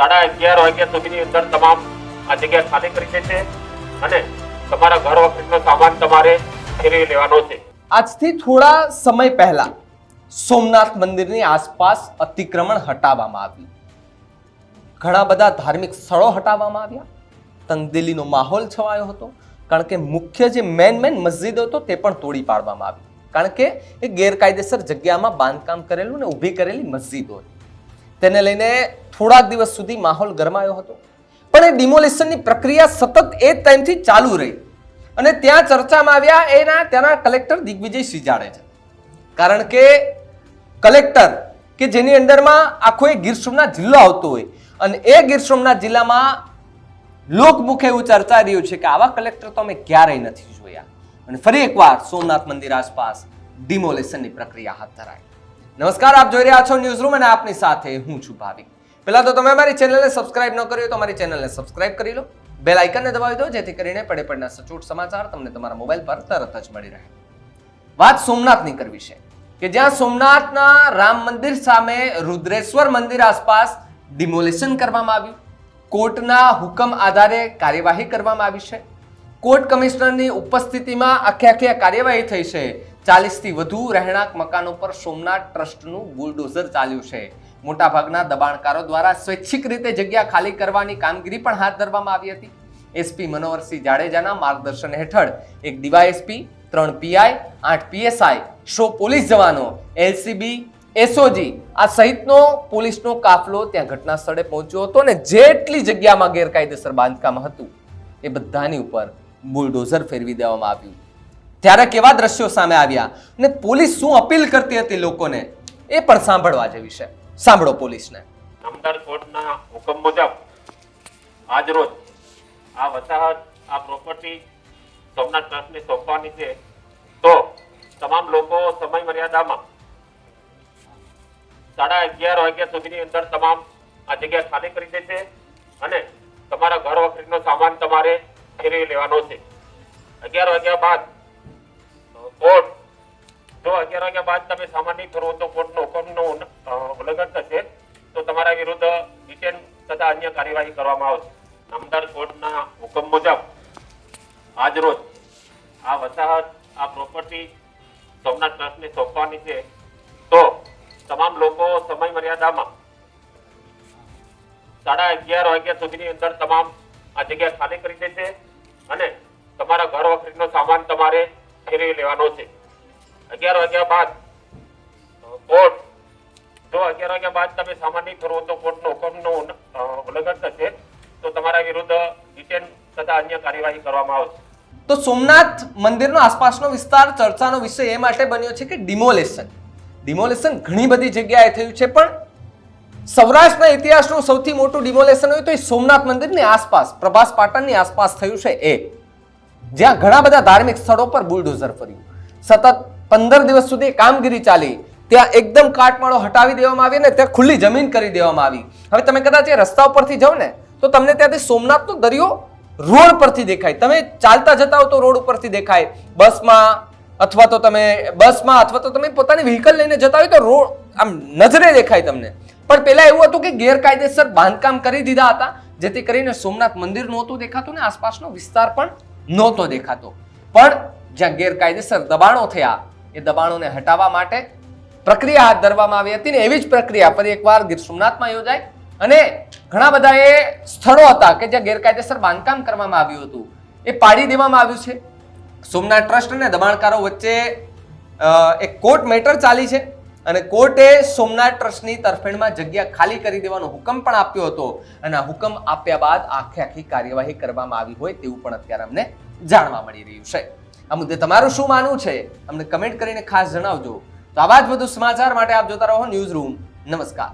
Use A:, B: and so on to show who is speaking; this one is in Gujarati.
A: સાડા અગિયાર વાગ્યા સુધીની અંદર તમામ આ જગ્યા ખાલી કરી દેશે અને તમારા ઘર ઓફિસનો સામાન તમારે ફેરવી લેવાનો છે.
B: આજથી થોડા સમય પહેલા સોમનાથ મંદિરની આસપાસ અતિક્રમણ હટાવવામાં આવ્યું. ઘણા બધા ધાર્મિક સ્થળો હટાવવામાં આવ્યા. તંગદિલીનો માહોલ છવાયો હતો. કારણ કે મુખ્ય જે મેન મેન મસ્જિદ હતો તે પણ તોડી પાડવામાં આવી. કારણ કે એ ગેરકાયદેસર જગ્યામાં બાંધકામ કરેલું ને ઊભી કરેલી મસ્જિદ હોય તેને લઈને થોડાક દિવસ સુધી માહોલ ગરમાયો હતો. પણ એ ડિમોલિશનની પ્રક્રિયા સતત એ ટાઈમથી ચાલુ રહી. અને ત્યાં ચર્ચામાં આવ્યા, એના ત્યાંના કલેક્ટર દિગ્વિજય સિજાડે જાડેજા કારણ કે કલેક્ટર કે જેની અંદરમાં આખો એ ગીર સોમનાથ જિલ્લો આવતો હોય, અને એ ગીર સોમનાથ જિલ્લામાં લોકમુખે એવું ચર્ચા રહ્યું છે કે આવા કલેક્ટર તો અમે ક્યારેય નથી જોયા. અને ફરી એકવાર સોમનાથ મંદિર આસપાસ ડિમોલેશનની પ્રક્રિયા હાથ ધરાઈ. નમસ્કાર, આપ જોઈ રહ્યા છો ન્યૂઝ રૂમ અને આપની સાથે હું છું ભાવિક. પહેલા તો તમે અમારી ચેનલને સબસ્ક્રાઇબ ન કરી તો અમારી ચેનલને સબસ્ક્રાઇબ કરી લો. બેલ આઇકનને દબાવી દો, જેથી કરીને પડે પડના સચોટ સમાચાર તમને તમારા મોબાઈલ પર તરત જ મળી રહે. વાત સોમનાથની કરવી છે, કે જ્યાં સોમનાથના રામ મંદિર સામે રુદ્રેશ્વર મંદિર આસપાસ ડિમોલેશન કરવામાં આવ્યું. કોર્ટના હુકમ આધારે કાર્યવાહી કરવામાં આવી છે. કોર્ટ કમિશનરની ઉપસ્થિતિમાં આખે આખી આ કાર્યવાહી થઈ છે. ચાલીસથી વધુ રહેણાંક મકાનો પર સોમનાથ ટ્રસ્ટનું બુલડોઝર ચાલ્યું છે. મોટાભાગના દબાણકારો દ્વારા સ્વૈચ્છિક રીતે જગ્યા ખાલી કરવાની કામગીરી પણ હાથ ધરવામાં આવી હતી. એસપી મનોહરસિંહ જાડેજાના માર્ગદર્શન હેઠળ એક ડીવાયએસપી, ત્રણ પીઆઈ, આઠ પીએસઆઈ, સો પોલીસ જવાનો, એલસીબી, એસઓજી આ સહિતનો પોલીસનો કાફલો ત્યાં ઘટના સ્થળે પહોંચ્યો હતો અને જેટલી જગ્યામાં ગેરકાયદેસર બાંધકામ હતું એ બધાની ઉપર બુલડોઝર ફેરવી દેવામાં આવ્યું. ત્યારે કેવા દ્રશ્યો સામે આવ્યા અને પોલીસ શું અપીલ કરતી હતી લોકોને એ પણ સાંભળવા જેવી છે. સાંભળો પોલીસને.
A: નામદાર કોર્ટના હુકમ મુજબ આજ રોજ આ વસાહત, આ પ્રોપર્ટી સોમનાથ ટ્રસ્ટને સોંપવાની છે. તો તમામ લોકો સમય મર્યાદામાં સાડા અગિયાર વાગ્યા સુધીની અંદર તમામ આ જગ્યા ખાલી કરી દેશે અને તમારા ઘર વખતનો સામાન તમારે ફેરવી લેવાનો છે. અગિયાર વાગ્યા બાદ કોર્ટ. જો અગિયાર વાગ્યા બાદ તમે સામાન્ય કરો તો કોર્ટનો હુકમનું ઉલ્લંઘન થશે, તો તમારા વિરુદ્ધ ડિટેન તથા અન્ય કાર્યવાહી કરવામાં આવશે. નામદાર કોર્ટના હુકમ મુજબ આજ રોજ આ વસાહત, આ પ્રોપર્ટી સોમનાથ ટ્રસ્ટને સોંપવાની છે. તો તમામ લોકો સમય મર્યાદામાં સાડા અગિયાર વાગ્યા સુધીની અંદર તમામ આ જગ્યા ખાલી કરી દેશે અને તમારા ઘર વખતનો સામાન તમારે ફેરવી લેવાનો છે. અગિયાર વાગ્યા બાદ કોર્ટ, જો અગિયાર વાગ્યા બાદ તમે સામાન્ય ફરવો તો કોર્ટનો હુકમનું ઉલ્લંઘન થશે, તો તમારા વિરુદ્ધ ડિટેન તથા અન્ય કાર્યવાહી કરવામાં આવશે.
B: તો સોમનાથ મંદિરનો આસપાસનો વિસ્તાર ચર્ચાનો વિષય એ માટે બન્યો છે કે ડિમોલેશન. ડિમોલેશન ઘણી બધી જગ્યાએ થયું છે, પણ સૌરાષ્ટ્રના ઇતિહાસનું સૌથી મોટું ડિમોલેશન હોય તો એ સોમનાથ મંદિરની આસપાસ, પ્રભાસ પાટણની આસપાસ થયું છે એ. જ્યાં ઘણા બધા ધાર્મિક સ્થળો પર બુલડોઝર ફર્યું. સતત પંદર દિવસ સુધી કામગીરી ચાલી. ત્યાં એકદમ કાટમાળો હટાવી દેવામાં આવી અને ત્યાં ખુલ્લી જમીન કરી દેવામાં આવી. હવે તમે કદાચ એ રસ્તા ઉપરથી જાઓ ને, તો તમને ત્યાંથી સોમનાથનો દરિયો રોડ પરથી દેખાય. તમે ચાલતા જતા હો તો રોડ ઉપરથી દેખાય. બસમાં અથવા તો તમે બસમાં અથવા તો તમે પોતાની વ્હીકલ લઈને જતા હોય તો રોડ આમ નજરે દેખાય તમને. પણ પહેલાં એવું હતું કે ગેરકાયદેસર બાંધકામ કરી દીધા હતા, જેથી કરીને સોમનાથ મંદિર નહોતું દેખાતું ને આસપાસનો વિસ્તાર પણ નહોતો દેખાતો. પણ જ્યાં ગેરકાયદેસર દબાણો થયા, એ દબાણોને હટાવવા માટે પ્રક્રિયા હાથ ધરવામાં આવી હતી ને એવી જ પ્રક્રિયા ફરી એકવાર ગીર સોમનાથમાં યોજાઈ. અને ઘણા બધા એ સ્થળો હતા કે જ્યાં ગેરકાયદેસર બાંધકામ કરવામાં આવ્યું હતું. એ પાડી દેવામાં આવ્યું છે. સોમનાથ ટ્રસ્ટ અને દબાણકારો વચ્ચે એક કોર્ટ મેટર ચાલી છે. અને કોર્ટે સોમનાથ ટ્રસ્ટની તરફેણમાં જગ્યા ખાલી કરી દેવાનો હુકમ પણ આપ્યો હતો અને આ હુકમ આપ્યા બાદ આખે આખી કાર્યવાહી કરવામાં આવી હોય તેવું પણ અત્યારે અમને જાણવા મળી રહ્યું છે. આ મુદ્દે તમારું શું માનવું છે? અમને કમેન્ટ કરીને ખાસ જણાવજો. તો આવા જ વધુ સમાચાર માટે આપ જોતા રહો ન્યૂઝ રૂમ. નમસ્કાર.